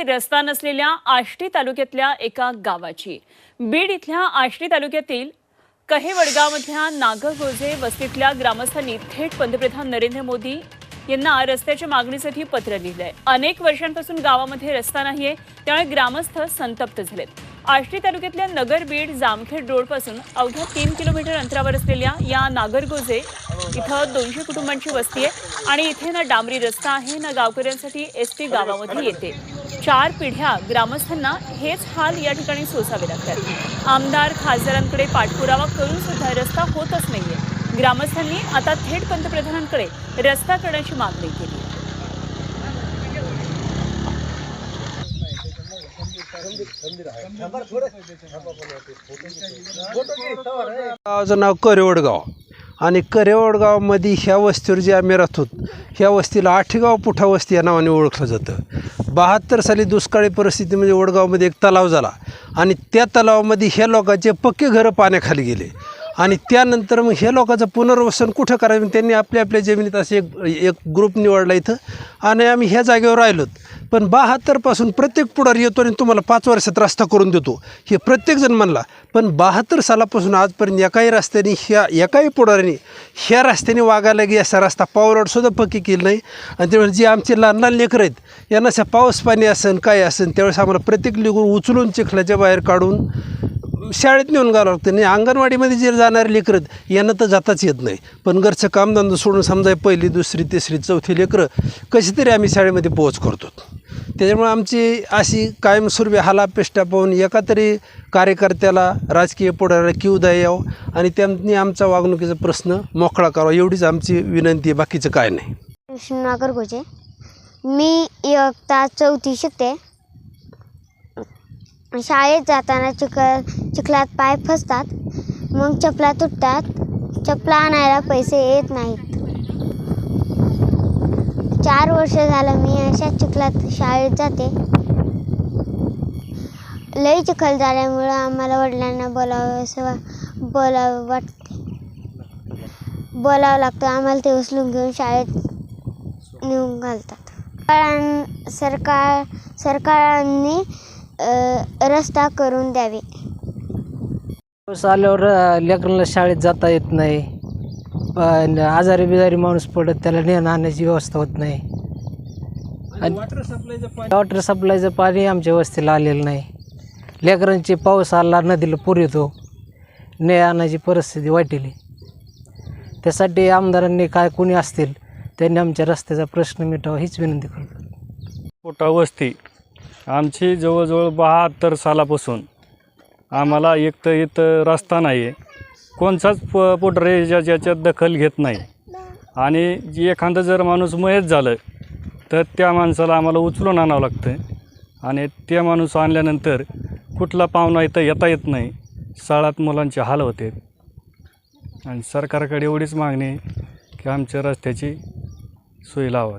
आहे रस्ता नसलेल्या आष्टी तालुक्यातल्या एका गावाची. बीड इथल्या आष्टी तालुक्यातील कहे वडगावमधल्या नागरगोजे वस्तीतल्या ग्रामस्थांनी थेट पंतप्रधान नरेंद्र मोदी यांना रस्त्याच्या मागणीसाठी पत्र लिहिलंय. अनेक वर्षांपासून गावामध्ये रस्ता नाहीये त्यामुळे ग्रामस्थ संतप्त झालेत. आष्टी तालुक्यातल्या नगर बीड जामखेड रोडपासून अवघ्या तीन किलोमीटर अंतरावर असलेल्या या नागरगोजे इथं दोनशे कुटुंबांची वस्ती आहे आणि इथे ना डांबरी रस्ता आहे ना गावकऱ्यांसाठी एस टी गावामध्ये येते. चार पिढ्या ग्रामस्थांना हेच हाल या ठिकाणी सोसावे लागतात. आमदार खासदारांकडे पाठपुरावा करून सुद्धा रस्ता होतच नाहीये. ग्रामस्थांनी आता थेट पंतप्रधानांकडे रस्ता करण्याची मागणी केली. आहे. गावाचं नाव करेवडगाव आणि करेवडगावमध्ये ह्या वस्तीवर जे आम्ही राहतो ह्या वस्तीला आठेगाव पुठा वस्ती या नावाने ओळखलं जातं. बहात्तर साली दुष्काळी परिस्थितीमध्ये म्हणजे वडगावमध्ये एक तलाव झाला. आणि त्या तलावामध्ये ह्या लोकांचे पक्के घरं पाण्याखाली गेले. आणि त्यानंतर मग ह्या लोकांचं पुनर्वसन कुठं करायचं त्यांनी आपल्या आपल्या जमिनीत असे एक एक ग्रुप निवडला इथं. आणि आम्ही ह्या जागेवर राहिलोत. पण बहात्तरपासून प्रत्येक पुढार येतो आणि तुम्हाला पाच वर्षात रस्ता करून देतो. हे प्रत्येकजण म्हणला पण बहात्तर सालापासून आजपर्यंत एकाही रस्त्याने ह्या एकाही पुढाऱ्याने ह्या रस्त्याने वागायला गे असा रस्ता पावलाट पक्की केली नाही. आणि त्यावेळेस जे आमचे लहान लहान लेकरं आहेत यांना असं पाऊस पाणी असेल काय असेल त्यावेळेस आम्हाला प्रत्येक लेकरून उचलून चिखलाच्या बाहेर काढून शाळेत नेऊन घालावं लागतं. आणि अंगणवाडीमध्ये जे जाणारे लेकरं आहेत, यांना तर जाताच येत नाही. पण घरचं कामधंदा सोडून समजा पहिली दुसरी तिसरी चौथी लेकरं कशी तरी आम्ही शाळेमध्ये पोहोच करतो. त्याच्यामुळे आमची अशी कायमस्वरूपी हालापेष्टा पाहून एका तरी कार्यकर्त्याला राजकीय पुढाऱ्याला किव द्या यावं आणि त्यांनी आमचा वागणुकीचा प्रश्न मोकळा करावा एवढीच आमची विनंती आहे बाकीचं काय नाही. विष्णुनागर गोजे मी इयत्ता चौथी शिकते. शाळेत जाताना चिखल चिखलात पाय फसतात मग चपला तुटतात चपला आणायला पैसे येत नाहीत. चार वर्ष झालं मी अशा चिखलात शाळेत जाते. लई चिखल झाल्यामुळं आम्हाला वडिलांना बोलावं असं बोलावं वाटते. बोलावं लागतं. आम्हाला ते उचलून घेऊन शाळेत नेऊन घालतात. सरकारां सरकार सरकारांनी रस्ता करून द्यावे. पाऊस आल्यावर लेकरांना शाळेत जाता येत नाही. आजारी बिजारी माणूस पडत त्याला नेणं आणण्याची व्यवस्था होत नाही. आणि वॉटर सप्लायचं पाणी? वॉटर सप्लायचं पाणी आमच्या वस्तीला आलेलं नाही. लेकरांची पाऊस आला नदीला पूर येतो. ने आणण्याची परिस्थिती वाटेली. त्यासाठी आमदारांनी काय कोणी असतील त्यांनी आमच्या रस्त्याचा प्रश्न मिटावा हीच विनंती करतो. पोटा वस्ती आमची जवळजवळ बहात्तर सालापासून आम्हाला एक तर इथं रस्ता नाही आहे कोणचाच प पोटरे ज्या ज्याच्यात दखल घेत नाही. आणि जी एखादं जर माणूस मयत झालं तर त्या माणसाला आम्हाला उचलून आणावं लागतं आणि त्या माणूस आणल्यानंतर कुठला पाहुणा इथं येता येत नाही. शाळात मुलांचे हाल होते. आणि सरकारकडे एवढीच मागणी की आमच्या रस्त्याची सोय लावा